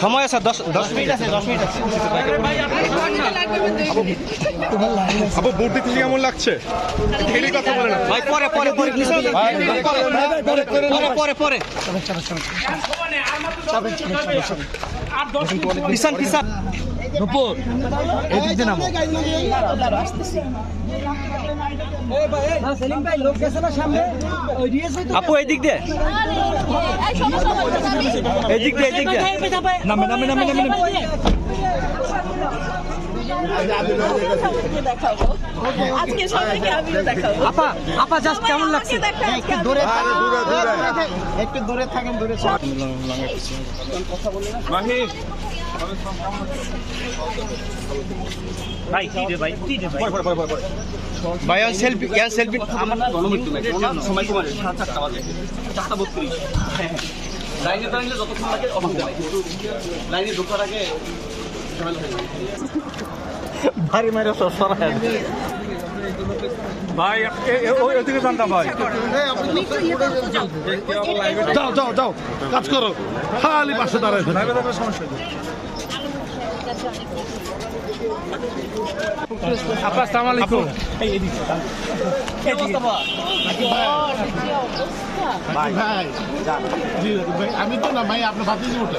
সময় আছে দশ দশ মিনিট আছে দশ মিনিট আছে। আপু ভোট দিতে কেমন লাগছে? কথা বলে না। ভাই পরে পরে পরে পরে পরে পরে আর দশ মিনিট পিসান পিসান আপু এই দিক দিয়ে। এই দিক দিয়ে এই দিক দিয়ে। নামে নামে নামে নামে নামে। আমিও আপা আপা জাস্ট কেমন লাগছে? একটু দূরে একটু দূরে থাকেন। দূরে ভাই কি রে ভাই কি রে ভাই? ভাই আর সেলফি ইয়ার সেলফি আমার গণমৃত্যু নাই। ওনার সময় তোমার সাত চারটা বাজে। চারটা বত্রিশ। লাইনে দাঁড়িয়ে যতক্ষণ লাগে অসুবিধা নাই কিন্তু লাইনে ঢোকার আগে ভারী মারে সরায় ভাই ওই ওদিকে জানতাম ভাই। যাও যাও যাও। কাজ করো। খালি পাশে দাঁড়ায় সমস্যা আপা আসসালামু আলাইকুম। ভাই ভাই আমি তো না ভাই আপনার ভাতিজি উঠে।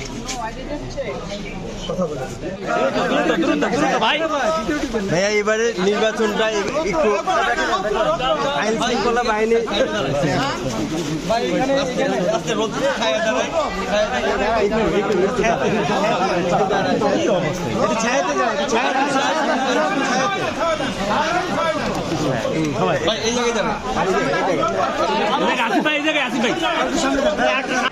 ভাইয়া এবারে নির্বাচনটা একটু আইন শৃঙ্খলা বাহিনী আসিফ ভাই আসিফ ভাই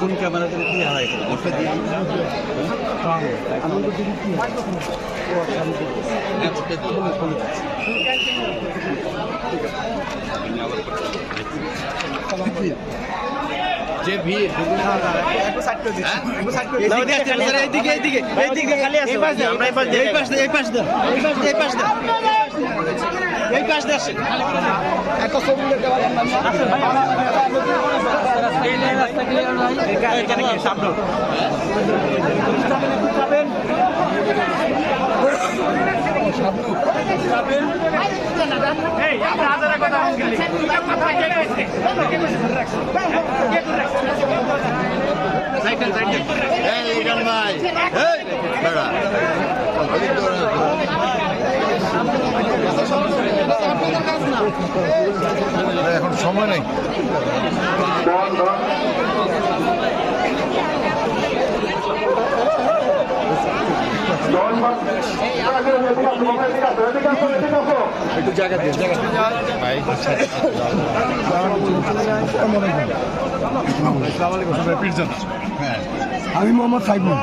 কোন ক্যামেরা থেকে কি এইদিকে এইদিকে এইদিকে খালি আছে এই পাশ এই পাশ এই পাশ এই পাশ এই পাশ দিয়ে আসেন। এখানে কি সামনে এই সাইকেল সাইকেল এখন সময় নেই। একটু জায়গা দিয়ে জায়গা ভাই আমি মোহাম্মদ সাইফুল